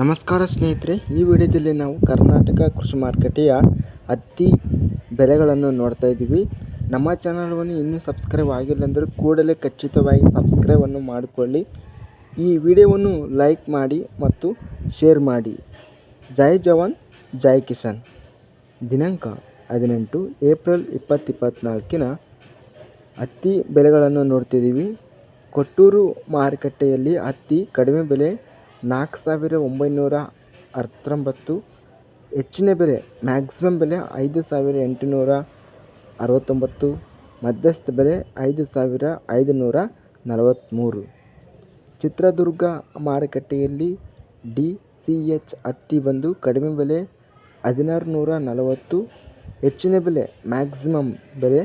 ನಮಸ್ಕಾರ ಸ್ನೇಹಿತರೆ, ಈ ವಿಡಿಯೋದಲ್ಲಿ ನಾವು ಕರ್ನಾಟಕ ಕೃಷಿ ಮಾರುಕಟ್ಟೆಯ ಹತ್ತಿ ಬೆಲೆಗಳನ್ನು ನೋಡ್ತಾ ಇದ್ದೀವಿ. ನಮ್ಮ ಚಾನಲ್ವನ್ನು ಇನ್ನೂ ಸಬ್ಸ್ಕ್ರೈಬ್ ಆಗಿಲ್ಲ ಅಂದರೆ ಕೂಡಲೇ ಖಚಿತವಾಗಿ ಸಬ್ಸ್ಕ್ರೈಬನ್ನು ಮಾಡಿಕೊಳ್ಳಿ. ಈ ವಿಡಿಯೋವನ್ನು ಲೈಕ್ ಮಾಡಿ ಮತ್ತು ಶೇರ್ ಮಾಡಿ. ಜೈ ಜವಾನ್, ಜೈ ಕಿಸಾನ್. ದಿನಾಂಕ ಹದಿನೆಂಟು ಏಪ್ರಿಲ್ ಇಪ್ಪತ್ತು ಇಪ್ಪತ್ತ್ನಾಲ್ಕಿನ ಹತ್ತಿ ಬೆಲೆಗಳನ್ನು ನೋಡ್ತಿದ್ದೀವಿ ಕೊಟ್ಟೂರು ಮಾರುಕಟ್ಟೆಯಲ್ಲಿ ಹತ್ತಿ ಕಡಿಮೆ ಬೆಲೆ ನಾಲ್ಕು ಸಾವಿರ ಒಂಬೈನೂರ ಹತ್ತೊಂಬತ್ತು ಹೆಚ್ಚಿನ ಬೆಲೆ ಮ್ಯಾಕ್ಸಿಮಮ್ ಬೆಲೆ ಐದು ಸಾವಿರ ಎಂಟುನೂರ ಅರವತ್ತೊಂಬತ್ತು. ಮಧ್ಯಸ್ಥ ಬೆಲೆ ಐದು ಸಾವಿರ ಐದು ನೂರ ನಲವತ್ತ್ಮೂರು ಚಿತ್ರದುರ್ಗ ಮಾರುಕಟ್ಟೆಯಲ್ಲಿ ಡಿ ಸಿ ಎಚ್ ಹತ್ತಿ ಬಂದು ಕಡಿಮೆ ಬೆಲೆ ಹದಿನಾರು ನೂರ ನಲವತ್ತು. ಹೆಚ್ಚಿನ ಬೆಲೆ ಮ್ಯಾಕ್ಸಿಮಮ್ ಬೆಲೆ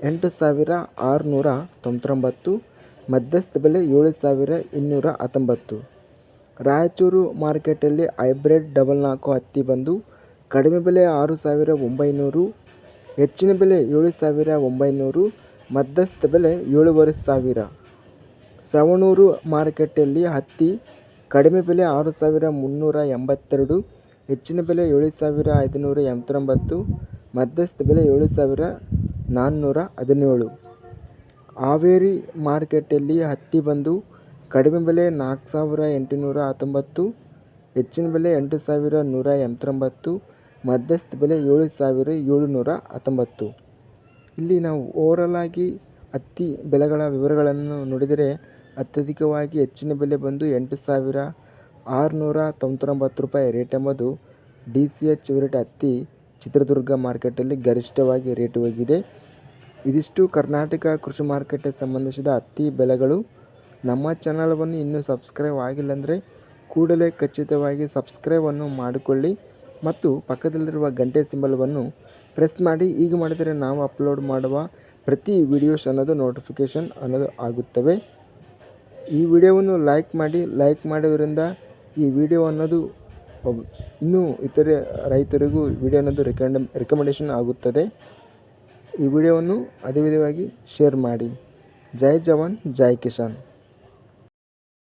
ಎಂಟು ಸಾವಿರ ಆರುನೂರ ತೊಂಬತ್ತೊಂಬತ್ತು. ಮಧ್ಯಸ್ಥ ಬೆಲೆ ಏಳು ಸಾವಿರ ಇನ್ನೂರ ಹತ್ತೊಂಬತ್ತು. ರಾಯಚೂರು ಮಾರ್ಕೆಟಲ್ಲಿ ಹೈಬ್ರಿಡ್ ಡಬಲ್ ನಾಲ್ಕು ಹತ್ತಿ ಬಂದು ಕಡಿಮೆ ಬೆಲೆ ಆರು ಸಾವಿರ ಒಂಬೈನೂರು, ಹೆಚ್ಚಿನ ಬೆಲೆ ಏಳು ಸಾವಿರ ಒಂಬೈನೂರು, ಮಧ್ಯಸ್ಥ ಬೆಲೆ ಏಳುವರೆ ಸಾವಿರ. ಸವಣೂರು ಮಾರುಕಟ್ಟೆಯಲ್ಲಿ ಹತ್ತಿ ಕಡಿಮೆ ಬೆಲೆ ಆರು ಸಾವಿರ ಮುನ್ನೂರ ಎಂಬತ್ತೆರಡು, ಹೆಚ್ಚಿನ ಬೆಲೆ ಏಳು ಸಾವಿರ ಐದುನೂರ ಎಂಬತ್ತೊಂಬತ್ತು, ಮಧ್ಯಸ್ಥ ಬೆಲೆ ಏಳು ಸಾವಿರ ನಾನ್ನೂರ ಹದಿನೇಳು. ಹಾವೇರಿ ಮಾರುಕಟ್ಟೆಯಲ್ಲಿ ಹತ್ತಿ ಬಂದು ಕಡಿಮೆ ಬೆಲೆ ನಾಲ್ಕು ಸಾವಿರ ಎಂಟುನೂರ ಹತ್ತೊಂಬತ್ತು, ಹೆಚ್ಚಿನ ಬೆಲೆ ಎಂಟು ಸಾವಿರ ನೂರ ಎಂಬತ್ತೊಂಬತ್ತು, ಮಧ್ಯಸ್ಥ ಬೆಲೆ ಏಳು ಸಾವಿರ ಏಳುನೂರ ಹತ್ತೊಂಬತ್ತು. ಇಲ್ಲಿ ನಾವು ಓವರಾಲ್ ಆಗಿ ಹತ್ತಿ ಬೆಲೆಗಳ ವಿವರಗಳನ್ನು ನೋಡಿದರೆ ಅತ್ಯಧಿಕವಾಗಿ ಹೆಚ್ಚಿನ ಬೆಲೆ ಬಂದು ಎಂಟು ಸಾವಿರ ಆರುನೂರ ತೊಂಬತ್ತೊಂಬತ್ತು ರೂಪಾಯಿ ರೇಟ್ ಎಂಬುದು ಡಿ ಸಿ ಎಚ್ ವಿರೇಟ್ ಹತ್ತಿ ಚಿತ್ರದುರ್ಗ ಮಾರ್ಕೆಟಲ್ಲಿ ಗರಿಷ್ಠವಾಗಿ ರೇಟ್ ಹೋಗಿದೆ. ಇದಿಷ್ಟು ಕರ್ನಾಟಕ ಕೃಷಿ ಮಾರುಕಟ್ಟೆ ಸಂಬಂಧಿಸಿದ ಹತ್ತಿ ಬೆಲೆಗಳು ನಮ್ಮ ಚಾನಲ್ವನ್ನು ಇನ್ನೂ ಸಬ್ಸ್ಕ್ರೈಬ್ ಆಗಿಲ್ಲ ಅಂದರೆ ಕೂಡಲೇ ಖಚಿತವಾಗಿ ಸಬ್ಸ್ಕ್ರೈಬನ್ನು ಮಾಡಿಕೊಳ್ಳಿ ಮತ್ತು ಪಕ್ಕದಲ್ಲಿರುವ ಗಂಟೆ ಸಿಂಬಲವನ್ನು ಪ್ರೆಸ್ ಮಾಡಿ. ಈಗ ಮಾಡಿದರೆ ನಾವು ಅಪ್ಲೋಡ್ ಮಾಡುವ ಪ್ರತಿ ವಿಡಿಯೋಸ್ ಅನ್ನೋದು ನೋಟಿಫಿಕೇಷನ್ ಅನ್ನೋದು ಆಗುತ್ತವೆ. ಈ ವಿಡಿಯೋವನ್ನು ಲೈಕ್ ಮಾಡಿ, ಲೈಕ್ ಮಾಡೋದರಿಂದ ಈ ವಿಡಿಯೋ ಅನ್ನೋದು ಇನ್ನೂ ಇತರೆ ರೈತರಿಗೂ ವಿಡಿಯೋ ಅನ್ನೋದು ರೆಕಮೆಂಡ್ ರೆಕಮೆಂಡೇಷನ್ ಆಗುತ್ತದೆ. ಈ ವಿಡಿಯೋವನ್ನು ಅದೇ ವಿಧವಾಗಿ ಶೇರ್ ಮಾಡಿ. ಜೈ ಜವಾನ್, ಜೈ ಕಿಸಾನ್.